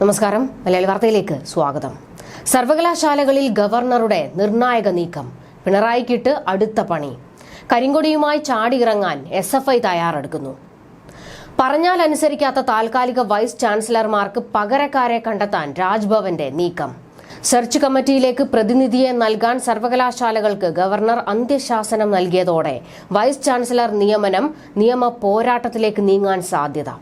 നമസ്കാരം. മലയാളി വാർത്തയിലേക്ക് സ്വാഗതം. സർവകലാശാലകളിൽ ഗവർണറുടെ നിർണായക നീക്കം. പിണറായിക്കിട്ട് അടുത്ത പണി. കരിങ്കൊടിയുമായി ചാടിയിറങ്ങാൻ എസ് എഫ് ഐ തയ്യാറെടുക്കുന്നു. പറഞ്ഞാൽ അനുസരിക്കാത്ത താൽക്കാലിക വൈസ് ചാൻസലർമാർക്ക് പകരക്കാരെ കണ്ടെത്താൻ രാജ്ഭവന്റെ നീക്കം. സെർച്ച് കമ്മിറ്റിയിലേക്ക് പ്രതിനിധിയെ നൽകാൻ സർവകലാശാലകൾക്ക് ഗവർണർ അന്ത്യശാസനം നൽകിയതോടെ വൈസ് ചാൻസലർ നിയമനം നിയമ പോരാട്ടത്തിലേക്ക് നീങ്ങാൻ സാധ്യത.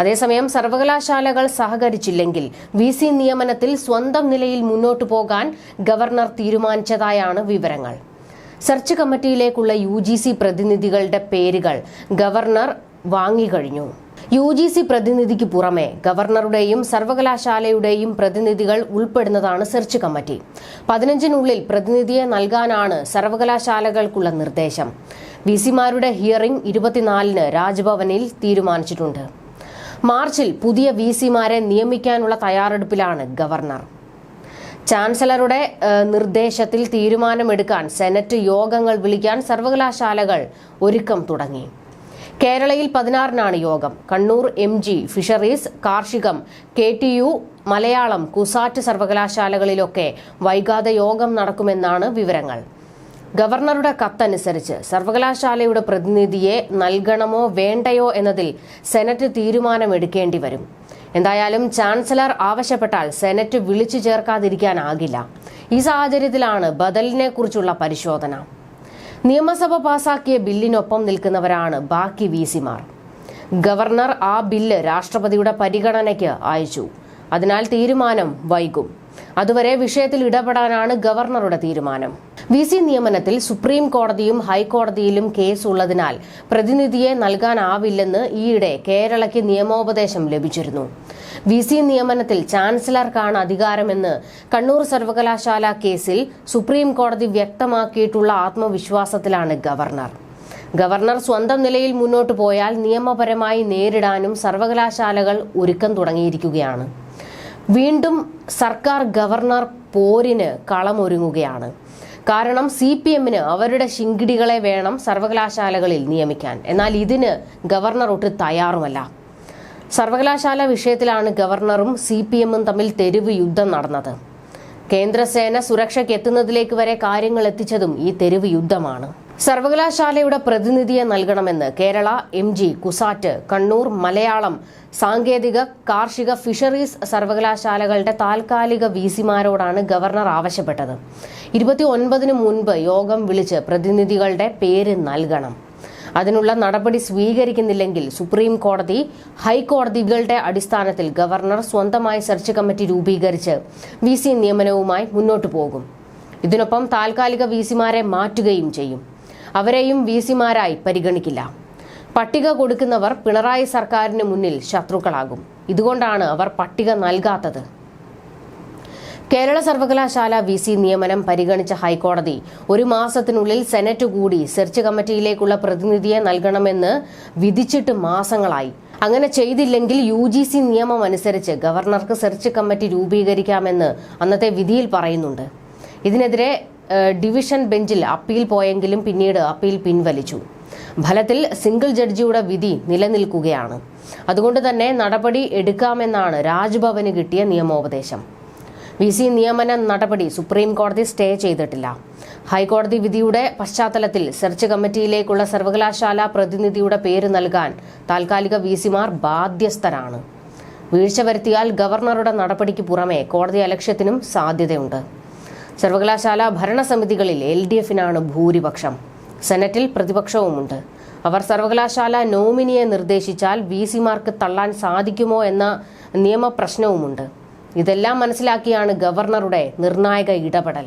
അതേസമയം സർവകലാശാലകൾ സഹകരിച്ചില്ലെങ്കിൽ വി സി നിയമനത്തിൽ സ്വന്തം നിലയിൽ മുന്നോട്ടു പോകാൻ ഗവർണർ തീരുമാനിച്ചതായാണ് വിവരങ്ങൾ. സെർച്ച് കമ്മിറ്റിയിലേക്കുള്ള യു ജി സി പ്രതിനിധികളുടെ പേരുകൾ ഗവർണർ വാങ്ങിക്കഴിഞ്ഞു യു ജി സി പ്രതിനിധിക്ക് പുറമെ ഗവർണറുടെയും സർവകലാശാലയുടെയും പ്രതിനിധികൾ ഉൾപ്പെടുന്നതാണ് സെർച്ച് കമ്മിറ്റി. പതിനഞ്ചിനുള്ളിൽ പ്രതിനിധിയെ നൽകാനാണ് സർവകലാശാലകൾക്കുള്ള നിർദ്ദേശം. വി സിമാരുടെ ഹിയറിംഗ് ഇരുപത്തിനാലിന് രാജ്ഭവനിൽ തീരുമാനിച്ചിട്ടുണ്ട്. മാർച്ചിൽ പുതിയ വി സിമാരെ നിയമിക്കാനുള്ള തയ്യാറെടുപ്പിലാണ് ഗവർണർ. ചാൻസലറുടെ നിർദ്ദേശത്തിൽ തീരുമാനമെടുക്കാൻ സെനറ്റ് യോഗങ്ങൾ വിളിക്കാൻ സർവകലാശാലകൾ ഒരുക്കം തുടങ്ങി. കേരളയിൽ പതിനാറിനാണ് യോഗം. Kannur M G fisheries കാർഷികം K T U Malayalam CUSAT സർവകലാശാലകളിലൊക്കെ വൈകാതെ യോഗം നടക്കുമെന്നാണ് വിവരങ്ങൾ. ഗവർണറുടെ കത്തനുസരിച്ച് സർവകലാശാലയുടെ പ്രതിനിധിയെ നൽകണമോ വേണ്ടയോ എന്നതിൽ സെനറ്റ് തീരുമാനമെടുക്കേണ്ടി വരും എന്തായാലും ചാൻസലർ ആവശ്യപ്പെട്ടാൽ സെനറ്റ് വിളിച്ചു ചേർക്കാതിരിക്കാനാകില്ല. ഈ സാഹചര്യത്തിലാണ് ബദലിനെ കുറിച്ചുള്ള പരിശോധന. നിയമസഭ പാസാക്കിയ ബില്ലിനൊപ്പം നിൽക്കുന്നവരാണ് ബാക്കി വി സിമാർ ഗവർണർ ആ ബില്ല് രാഷ്ട്രപതിയുടെ പരിഗണനയ്ക്ക് അയച്ചു. അതിനാൽ തീരുമാനം വൈകും. അതുവരെ വിഷയത്തിൽ ഇടപെടാനാണ് ഗവർണറുടെ തീരുമാനം. വി സി നിയമനത്തിൽ സുപ്രീം കോടതിയും ഹൈക്കോടതിയിലും കേസ് ഉള്ളതിനാൽ പ്രതിനിധിയെ നൽകാനാവില്ലെന്ന് ഈയിടെ കേരളയ്ക്ക് നിയമോപദേശം ലഭിച്ചിരുന്നു. വി സി നിയമനത്തിൽ ചാൻസലർക്കാണ് അധികാരമെന്ന് കണ്ണൂർ സർവകലാശാല കേസിൽ സുപ്രീം കോടതി വ്യക്തമാക്കിയിട്ടുള്ള ആത്മവിശ്വാസത്തിലാണ് ഗവർണർ. ഗവർണർ സ്വന്തം നിലയിൽ മുന്നോട്ടു പോയാൽ നിയമപരമായി നേരിടാനും സർവകലാശാലകൾ ഒരുക്കം തുടങ്ങിയിരിക്കുകയാണ്. വീണ്ടും സർക്കാർ ഗവർണർ പോരിന് കളമൊരുങ്ങുകയാണ്. കാരണം സി പി എമ്മിന് അവരുടെ ശിങ്കിടികളെ വേണം സർവകലാശാലകളിൽ നിയമിക്കാൻ. എന്നാൽ ഇതിന് ഗവർണർ ഒട്ട് തയ്യാറുമല്ല. സർവകലാശാല വിഷയത്തിലാണ് ഗവർണറും സി പി എമ്മും തമ്മിൽ തെരുവ് യുദ്ധം നടന്നത്. കേന്ദ്രസേന സുരക്ഷയ്ക്ക് എത്തുന്നതിലേക്ക് വരെ കാര്യങ്ങൾ എത്തിച്ചതും ഈ തെരുവ് യുദ്ധമാണ്. സർവകലാശാലയുടെ പ്രതിനിധിയെ നൽകണമെന്ന് കേരള എം ജി കുസാറ്റ് കണ്ണൂർ മലയാളം സാങ്കേതിക കാർഷിക ഫിഷറീസ് സർവകലാശാലകളുടെ താൽക്കാലിക വിസിമാരോടാണ് ഗവർണർ ആവശ്യപ്പെട്ടത്. ഇരുപത്തി ഒൻപതിന് മുൻപ് യോഗം വിളിച്ച് പ്രതിനിധികളുടെ പേര് നൽകണം. അതിനുള്ള നടപടി സ്വീകരിക്കുന്നില്ലെങ്കിൽ സുപ്രീം കോടതി ഹൈക്കോടതികളുടെ അടിസ്ഥാനത്തിൽ ഗവർണർ സ്വന്തമായി സെർച്ച് കമ്മിറ്റി രൂപീകരിച്ച് വി നിയമനവുമായി മുന്നോട്ടു പോകും. ഇതിനൊപ്പം താൽക്കാലിക വി സിമാരെ മാറ്റുകയും ചെയ്യും. അവരെയും വി സിമാരായി പരിഗണിക്കില്ല. പട്ടിക കൊടുക്കുന്നവർ പിണറായി സർക്കാരിന് മുന്നിൽ ശത്രുക്കളാകും. ഇതുകൊണ്ടാണ് അവർ പട്ടിക നൽകാത്തത്. കേരള സർവകലാശാല വി സി നിയമനം പരിഗണിച്ച ഹൈക്കോടതി ഒരു മാസത്തിനുള്ളിൽ സെനറ്റ് കൂടി സെർച്ച് കമ്മിറ്റിയിലേക്കുള്ള പ്രതിനിധിയെ നൽകണമെന്ന് വിധിച്ചിട്ട് മാസങ്ങളായി. അങ്ങനെ ചെയ്തില്ലെങ്കിൽ യു ജി സി നിയമം അനുസരിച്ച് ഗവർണർക്ക് സെർച്ച് കമ്മിറ്റി രൂപീകരിക്കാമെന്ന് അന്നത്തെ വിധിയിൽ പറയുന്നുണ്ട്. ഇതിനെതിരെ ഡിവിഷൻ ബെഞ്ചിൽ അപ്പീൽ പോയെങ്കിലും പിന്നീട് അപ്പീൽ പിൻവലിച്ചു. ഫലത്തിൽ സിംഗിൾ ജഡ്ജിയുടെ വിധി നിലനിൽക്കുകയാണ്. അതുകൊണ്ട് തന്നെ നടപടി എടുക്കാമെന്നാണ് രാജ്ഭവന് കിട്ടിയ നിയമോപദേശം. വി സി നിയമന നടപടി സുപ്രീം കോടതി സ്റ്റേ ചെയ്തിട്ടില്ല. ഹൈക്കോടതി വിധിയുടെ പശ്ചാത്തലത്തിൽ സെർച്ച് കമ്മിറ്റിയിലേക്കുള്ള സർവകലാശാല പ്രതിനിധിയുടെ പേര് നൽകാൻ താൽക്കാലിക വി സിമാർ ബാധ്യസ്ഥരാണ്. വീഴ്ച വരുത്തിയാൽ ഗവർണറുടെ നടപടിക്ക് പുറമെ കോടതി അലക്ഷ്യത്തിനും സാധ്യതയുണ്ട്. സർവകലാശാല ഭരണസമിതികളിൽ എൽ ഡി എഫിനാണ് ഭൂരിപക്ഷം. സെനറ്റിൽ പ്രതിപക്ഷവുമുണ്ട്. അവർ സർവകലാശാല നോമിനിയെ നിർദ്ദേശിച്ചാൽ വി സിമാർക്ക് തള്ളാൻ സാധിക്കുമോ എന്ന നിയമപ്രശ്നവുമുണ്ട്. ഇതെല്ലാം മനസ്സിലാക്കിയാണ് ഗവർണറുടെ നിർണായക ഇടപെടൽ.